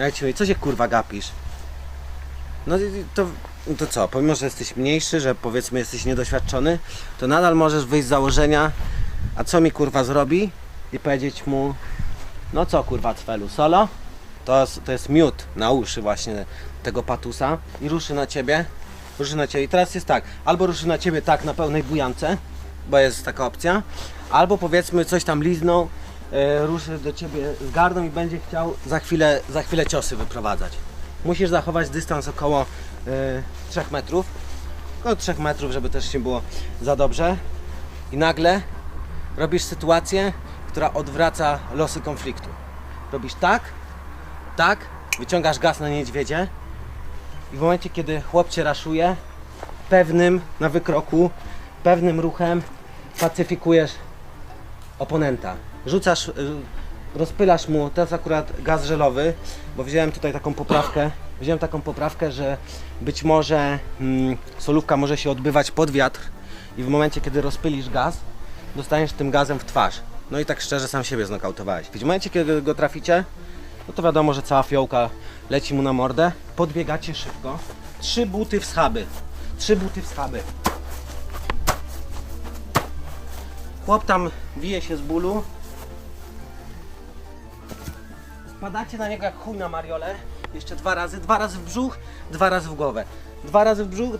Ja ci mówię, co się kurwa gapisz? No to, to co, pomimo, że jesteś mniejszy, że powiedzmy jesteś niedoświadczony, to nadal możesz wyjść z założenia, a co mi kurwa zrobi? I powiedzieć mu, no co kurwa Cwelu, solo? To, to jest miód na uszy właśnie tego patusa i ruszy na ciebie, ruszy na ciebie i teraz jest tak, albo ruszy na ciebie tak na pełnej bujance, bo jest taka opcja, albo powiedzmy coś tam liznął, ruszy do ciebie z gardą i będzie chciał za chwilę, za chwilę ciosy wyprowadzać. Musisz zachować dystans około e, 3 metrów, około 3 metrów, żeby też nie było za dobrze i nagle robisz sytuację, która odwraca losy konfliktu. Robisz tak, tak, wyciągasz gaz na niedźwiedzie i w momencie, kiedy chłop cię raszuje, pewnym na wykroku, pewnym ruchem pacyfikujesz oponenta. Rzucasz, y, rozpylasz mu, jest akurat gaz żelowy, bo wziąłem tutaj taką poprawkę, wziąłem taką poprawkę, że być może mm, solówka może się odbywać pod wiatr i w momencie, kiedy rozpylisz gaz, dostaniesz tym gazem w twarz. No i tak szczerze sam siebie znokautowałeś. W momencie, kiedy go traficie, no to wiadomo, że cała fiołka leci mu na mordę. Podbiegacie szybko. Trzy buty w schaby. Trzy buty w schaby. Chłop tam bije się z bólu. Wpadacie na niego jak chuj na mariole. Jeszcze dwa razy. Dwa razy w brzuch, dwa razy w głowę. Dwa razy w brzuch,